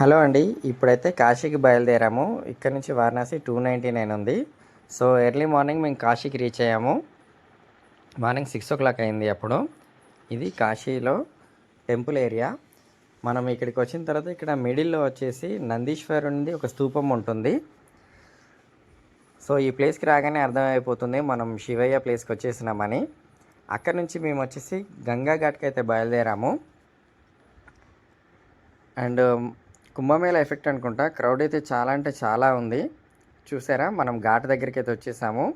Hello అండి ఇప్పుడైతే కాశీకి బయలుదేరాము. ఇక్కడ నుంచి వారణాసి టూ నైంటీ నైన్ ఉంది. సో ఎర్లీ మార్నింగ్ మేము కాశీకి రీచ్ అయ్యాము. మార్నింగ్ సిక్స్ ఓ క్లాక్ అయింది అప్పుడు. ఇది కాశీలో టెంపుల్ ఏరియా. మనం ఇక్కడికి వచ్చిన తర్వాత ఇక్కడ మిడిల్లో వచ్చేసి నందీశ్వరునిది ఒక స్తూపం ఉంటుంది. సో ఈ ప్లేస్కి రాగానే అర్థమైపోతుంది మనం శివయ్య ప్లేస్కి వచ్చేసినామని. అక్కడ నుంచి మేము వచ్చేసి గంగా ఘాట్కి అయితే బయలుదేరాము. అండ్ కుంభమేళ ఎఫెక్ట్ అనుకుంటా. క్రౌడ్ అయితే చాలా అంటే చాలా ఉంది. చూసారా? మనం ఘాట్ దగ్గరికి అయితే వచ్చేసాము.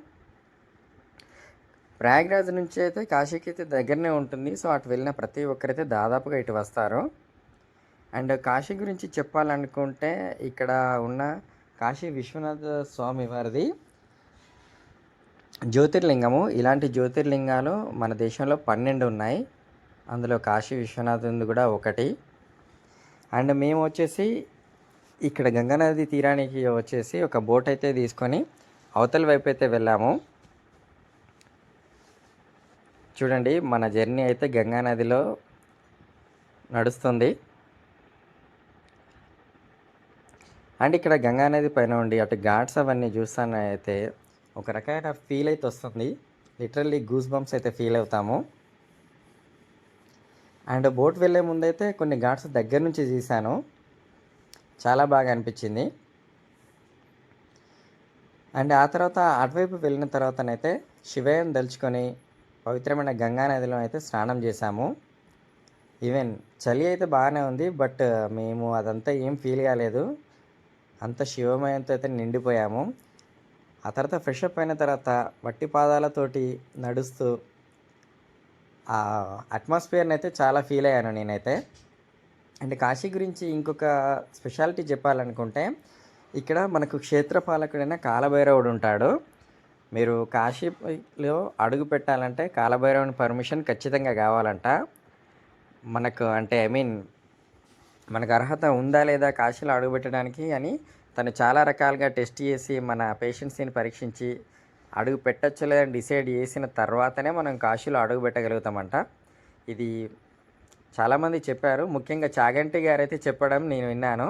ప్రయాగ్రాజ్ నుంచి అయితే కాశీకి అయితే దగ్గరనే ఉంటుంది. సో అటు వెళ్ళిన ప్రతి ఒక్కరైతే దాదాపుగా ఇటు వస్తారు. అండ్ కాశీ గురించి చెప్పాలనుకుంటే ఇక్కడ ఉన్న కాశీ విశ్వనాథ స్వామి వారిది జ్యోతిర్లింగము. ఇలాంటి జ్యోతిర్లింగాలు మన దేశంలో పన్నెండు ఉన్నాయి. అందులో కాశీ విశ్వనాథుని కూడా ఒకటి. అండ్ మేము వచ్చేసి ఇక్కడ గంగానది తీరానికి వచ్చేసి ఒక బోట్ అయితే తీసుకొని అవతల వైపు అయితే వెళ్ళాము. చూడండి మన జర్నీ అయితే గంగానదిలో నడుస్తుంది. అండ్ ఇక్కడ గంగానది పైన ఉండి అటు ఘాట్స్ అవన్నీ చూస్తానైతే అయితే ఒక రకమైన ఫీల్ అయితే వస్తుంది. లిటరల్లీ గూస్ బంప్స్ అయితే ఫీల్ అవుతాము. అండ్ బోట్ వెళ్ళే ముందైతే కొన్ని ఘాట్స్ దగ్గర నుంచి తీశాను. చాలా బాగా అనిపించింది. అండ్ ఆ తర్వాత అటువైపు వెళ్ళిన తర్వాతనైతే శివయం దలుచుకొని పవిత్రమైన గంగా నదిలో అయితే స్నానం చేశాము. ఈవెన్ చలి అయితే బాగానే ఉంది బట్ మేము అదంతా ఏం ఫీల్ కాలేదు. అంత శివమయంతో అయితే నిండిపోయాము. ఆ తర్వాత ఫ్రెష్ అప్ అయిన తర్వాత వట్టి పాదాలతోటి నడుస్తూ ఆ అట్మాస్ఫియర్ని అయితే చాలా ఫీల్ అయ్యాను నేనైతే. అండ్ కాశీ గురించి ఇంకొక స్పెషాలిటీ చెప్పాలనుకుంటే ఇక్కడ మనకు క్షేత్రపాలకుడైన కాలభైరవుడు ఉంటాడు. మీరు కాశీలో అడుగు పెట్టాలంటే కాలభైరవుని పర్మిషన్ ఖచ్చితంగా కావాలంట. మనకు అంటే ఐ మీన్ మనకు అర్హత ఉందా లేదా కాశీలో అడుగు పెట్టడానికి అని తను చాలా రకాలుగా టెస్ట్ చేసి మన పేషెంట్స్ని పరీక్షించి అడుగు పెట్టచ్చో లేదని డిసైడ్ చేసిన తర్వాతనే మనం కాశీలో అడుగు పెట్టగలుగుతామంట. ఇది చాలామంది చెప్పారు. ముఖ్యంగా చాగంటి గారైతే చెప్పడం నేను విన్నాను.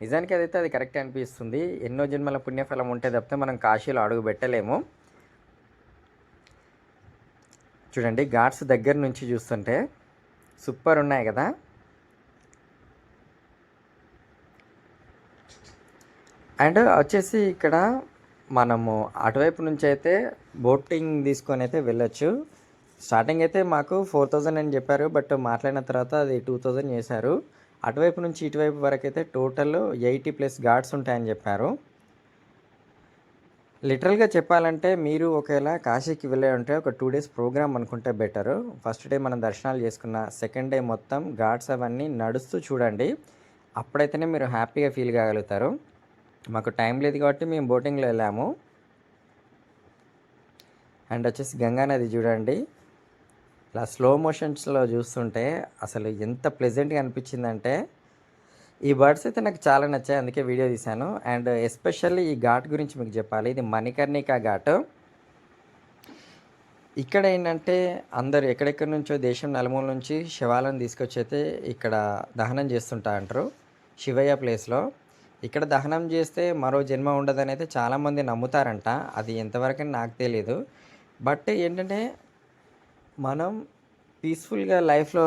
నిజానికి అదైతే అది కరెక్ట్ అనిపిస్తుంది. ఎన్నో జన్మల పుణ్యఫలం ఉంటే తప్పితే మనం కాశీలో అడుగు పెట్టలేము. చూడండి ఘాట్స్ దగ్గర నుంచి చూస్తుంటే సూపర్ ఉన్నాయి కదా. అండ్ వచ్చేసి ఇక్కడ మనము అటువైపు నుంచి అయితే బోటింగ్ తీసుకొని అయితే వెళ్ళొచ్చు. స్టార్టింగ్ అయితే మాకు ఫోర్ థౌజండ్ అని చెప్పారు బట్ మాట్లాడిన తర్వాత అది టూ థౌజండ్ చేశారు. అటువైపు నుంచి ఇటువైపు వరకు అయితే టోటల్ ఎయిటీ ప్లస్ గార్డ్స్ ఉంటాయని చెప్పారు. లిటరల్గా చెప్పాలంటే మీరు ఒకవేళ కాశీకి వెళ్ళే ఉంటే ఒక టూ డేస్ ప్రోగ్రామ్ అనుకుంటే బెటరు. ఫస్ట్ డే మనం దర్శనాలు చేసుకున్న సెకండ్ డే మొత్తం గాడ్స్ అవన్నీ నడుస్తూ చూడండి. అప్పుడైతేనే మీరు హ్యాపీగా ఫీల్ కాగలుగుతారు. మాకు టైం లేదు కాబట్టి మేము బోటింగ్లో వెళ్ళాము. అండ్ వచ్చేసి గంగా నది చూడండి. ఇలా స్లో మోషన్స్లో చూస్తుంటే అసలు ఎంత ప్లెజెంట్గా అనిపించిందంటే ఈ బర్డ్స్ అయితే నాకు చాలా నచ్చాయి అందుకే వీడియో తీశాను. అండ్ ఎస్పెషల్లీ ఈ ఘాట్ గురించి మీకు చెప్పాలి. ఇది మణికర్ణిక ఘాట్. ఇక్కడ ఏంటంటే అందరు ఎక్కడెక్కడి నుంచో దేశం నలుమూల నుంచి శవాలను తీసుకొచ్చి అయితే ఇక్కడ దహనం చేస్తుంటా అంటారు శివయ్య ప్లేస్లో ఇక్కడ దహనం చేస్తే మరో జన్మ ఉండదని అయితే చాలామంది నమ్ముతారంట. అది ఎంతవరకు నాకు తెలియదు బట్ ఏంటంటే మనం పీస్ఫుల్గా లైఫ్లో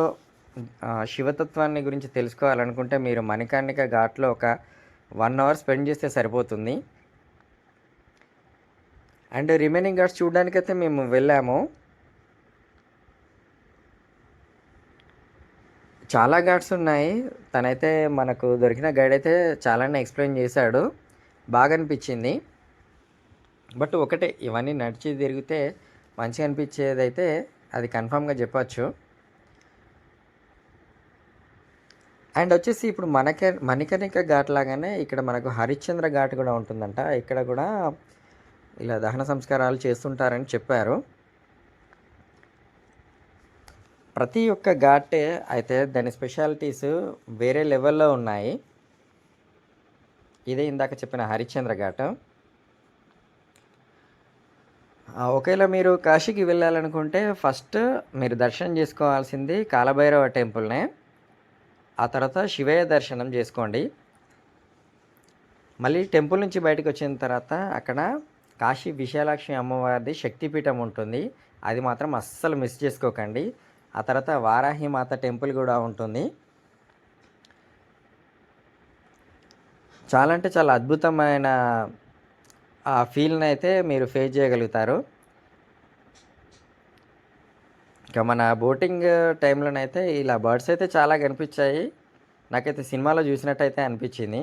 శివతత్వాన్ని గురించి తెలుసుకోవాలనుకుంటే మీరు మణికర్ణిక ఘాట్లో ఒక వన్ అవర్ స్పెండ్ చేస్తే సరిపోతుంది. అండ్ రిమైనింగ్ ఘాట్స్ చూడడానికైతే మేము వెళ్ళాము. చాలా ఘాట్స్ ఉన్నాయి. తనైతే మనకు దొరికిన గైడ్ అయితే చాలానే ఎక్స్ప్లెయిన్ చేశాడు. బాగా అనిపించింది. బట్ ఒకటే ఇవన్నీ నడిచి తిరిగితే మంచిగా అనిపించేది అయితే అది కన్ఫామ్గా చెప్పచ్చు. అండ్ వచ్చేసి ఇప్పుడు మనకే మణికర్ణిక ఘాట్ లాగానే ఇక్కడ మనకు హరిశ్చంద్ర ఘాట్ కూడా ఉంటుందంట. ఇక్కడ కూడా ఇలా దహన సంస్కారాలు చేస్తుంటారని చెప్పారు. ప్రతి ఒక్క ఘాట్ అయితే దాని స్పెషాలిటీస్ వేరే లెవెల్లో ఉన్నాయి. ఇదే ఇందాక చెప్పిన హరిశ్చంద్ర ఘాట్. ఒకవేళ మీరు కాశీకి వెళ్ళాలనుకుంటే ఫస్ట్ మీరు దర్శనం చేసుకోవాల్సింది కాలభైరవ టెంపుల్నే. ఆ తర్వాత శివయ్య దర్శనం చేసుకోండి. మళ్ళీ టెంపుల్ నుంచి బయటకు వచ్చిన తర్వాత అక్కడ కాశీ విశాలాక్షి అమ్మవారిది శక్తిపీఠం ఉంటుంది. అది మాత్రం అస్సలు మిస్ చేసుకోకండి. ఆ తర్వాత వారాహి మాత టెంపుల్ కూడా ఉంటుంది. చాలా అంటే చాలా అద్భుతమైన ఆ ఫీల్ని అయితే మీరు ఫేస్ చేయగలుగుతారు. ఇక మన బోటింగ్ టైంలోనైతే ఇలా బర్డ్స్ అయితే చాలా కనిపించాయి. నాకైతే సినిమాలో చూసినట్టయితే అనిపించింది.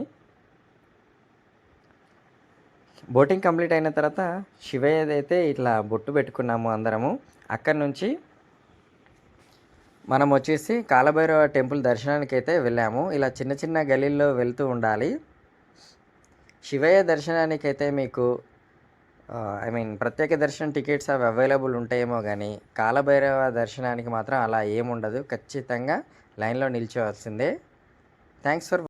బోటింగ్ కంప్లీట్ అయిన తర్వాత శివయ్యదైతే ఇట్లా బొట్టు పెట్టుకున్నాము అందరము. అక్కడి నుంచి మనం వచ్చేసి కాలభైరవ టెంపుల్ దర్శనానికి అయితే వెళ్ళాము. ఇలా చిన్న చిన్న గలీల్లో వెళ్తూ ఉండాలి. శివయ్య దర్శనానికి అయితే మీకు ఐ మీన్ ప్రత్యేక దర్శనం టికెట్స్ అవి అవైలబుల్ ఉంటాయేమో కానీ కాలభైరవ దర్శనానికి మాత్రం అలా ఏముండదు. ఖచ్చితంగా లైన్లో నిల్చోవాల్సిందే. Thanks for